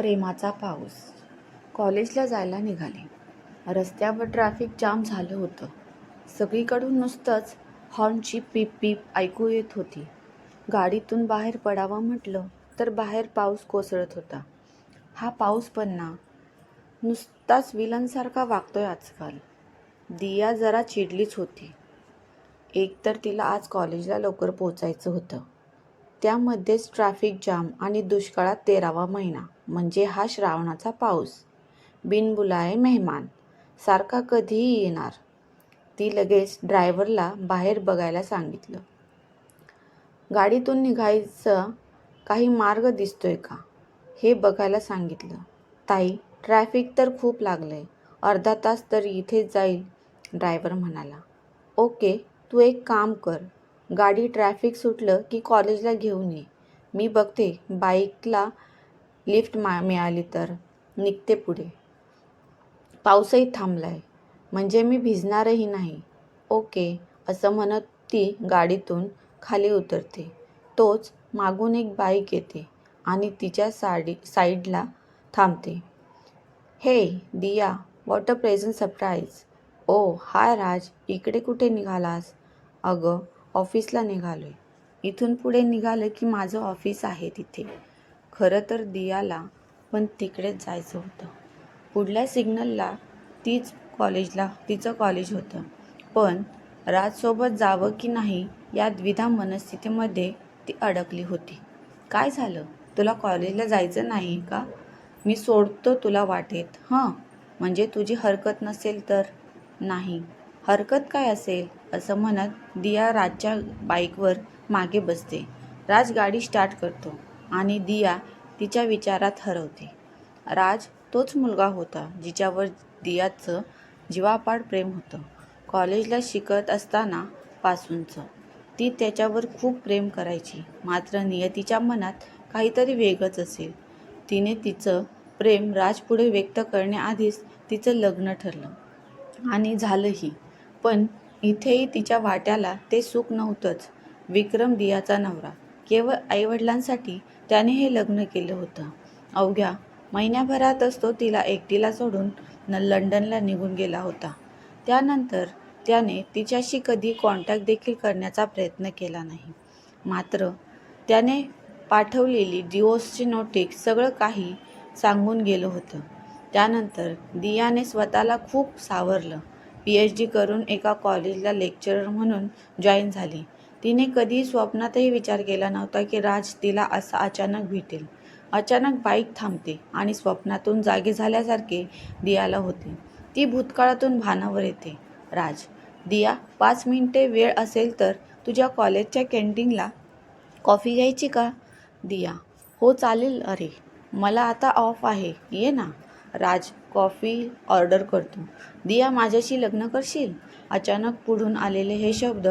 प्रेमाचा पाऊस. कॉलेजला जायला निघाले. रस्त्यावर ट्रॅफिक जाम झालं होतं. सगळीकडून नुसतंच हॉर्नची पीप पीप ऐकू येत होती. गाडीतून बाहेर पडावं म्हटलं तर बाहेर पाऊस कोसळत होता. हा पाऊस पण ना. नुसताच विलनसारखा वागतोय आजकाल. दिया जरा चिडलीच होती. एक तर तिला आज कॉलेजला लवकर पोचायचं होतं. त्यामध्येच ट्रॅफिक जाम आणि दुष्काळात तेरावा महिना. म्हणजे हा श्रावणाचा पाऊस. बिनबुलाये मेहमान. सारखा कधीही येणार. ती लगेच ड्रायव्हरला बाहेर बघायला सांगितलं. गाडीतून निघायचं काही मार्ग दिसतोय का? हे बघायला सांगितलं. ताई ट्रॅफिक तर खूप लागलंय. अर्धा तास तर इथेच जाईल ड्रायव्हर म्हणाला. ओके तू एक काम कर. गाडी ट्रॅफिक सुटलं की कॉलेजला घेऊन ये. मी बघते बाईकला लिफ्ट मा मिळाली तर. निघते पुढे. पाऊसही थांबलाय. म्हणजे मी भिजणारही नाही. ओके असं म्हणत ती गाडीतून खाली उतरते. तोच मागून एक बाईक येते आणि तिच्या साडी साईडला थांबते. Hey Diya what a present surprise. Oh hi Raj इकडे कुठे निघालास? अगं ऑफिसला निघालो आहे इथून पुढे निघालं की माझं ऑफिस आहे तिथे. खरं तर दियाला पण तिकडेच जायचं होतं. पुढल्या सिग्नलला तीच कॉलेजला तिचं कॉलेज होतं. पण राजसोबत जावं की नाही या द्विधा मनस्थितीमध्ये ती अडकली होती. काय झालं? तुला कॉलेजला जायचं नाही का? मी सोडतो तुला वाटेत. हां म्हणजे तुझी हरकत नसेल तर? नाही. हरकत काय असेल? असं म्हणत दिया राजच्या बाईकवर मागे बसते. राज गाडी स्टार्ट करतो. आणि दिया तिच्या विचारात हरवते. राज तोच मुलगा होता जिच्यावर दियाचं जीवापाड प्रेम होतं. कॉलेजला शिकत असताना पासूनचं. ती त्याच्यावर खूप प्रेम करायची. मात्र नियतीच्या मनात काहीतरी वेगच असेल. तिने तिचं प्रेम राजपुढे व्यक्त करण्याआधीच तिचं लग्न ठरलं. आणि झालंही. पण इथेही तिच्या वाट्याला ते सुख नव्हतंच. विक्रम दियाचा नवरा. केवळ आईवडिलांसाठी त्याने हे लग्न केलं होतं. अवघ्या महिन्याभरातच तो तिला एकटीला सोडून न लंडनला निघून गेला होता. त्यानंतर त्याने तिच्याशी कधी कॉन्टॅक्ट देखील करण्याचा प्रयत्न केला नाही. मात्र त्याने पाठवलेली डिवोर्सची नोटीस सगळं काही सांगून गेलं होतं. त्यानंतर दियाने स्वतःला खूप सावरलं. पी एच डी करून एका कॉलेजला लेक्चरर म्हणून जॉईन झाली. तिने कधी स्वप्नातही विचार केला नव्हता की राज तिला असा अचानक भेटेल. अचानक बाईक थांबते आणि स्वप्नातून जागे झाल्यासारखे दियाला होते. ती भूतकाळातून भानावर येते. राज दिया पाच मिनिटे वेळ असेल तर तुझ्या कॉलेजच्या कॅन्टीनला कॉफी घ्यायची का? दिया हो चालेल. अरे मला आता ऑफ आहे. ये ना. राज कॉफी ऑर्डर करतो. दिया माझ्याशी लग्न करशील? अचानक पुढून आलेले हे शब्द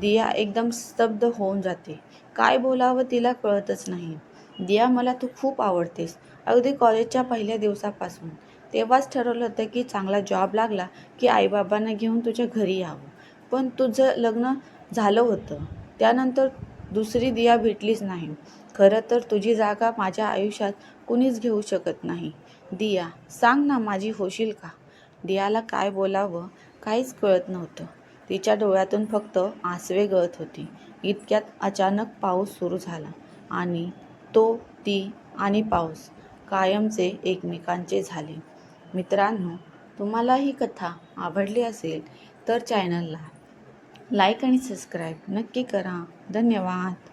दिया एकदम स्तब्ध होऊन जाते. काय बोलावं तिला कळतच नाही. दिया मला तू खूप आवडतेस. अगदी कॉलेजच्या पहिल्या दिवसापासून. तेव्हाच ठरवलं होतं की चांगला जॉब लागला की आईबाबांना घेऊन तुझ्या घरी यावं. पण तुझं लग्न झालं होतं. त्यानंतर दुसरी दिया भेटलीच नाही. खरं तर तुझी जागा माझ्या आयुष्यात कुणीच घेऊ शकत नाही. दिया सांग ना माझी होशील का? दियाला काय बोलावं काहीच कळत नव्हतं. तिच्या डोळ्यातून फक्त आसवे गळत होती. इतक्यात अचानक पाऊस सुरू झाला आणि तो ती आणि पाऊस कायमचे एकमेकांचे झाले. मित्रांनो तुम्हाला ही कथा आवडली असेल तर चॅनलला लाईक आणि सबस्क्राईब नक्की करा. धन्यवाद.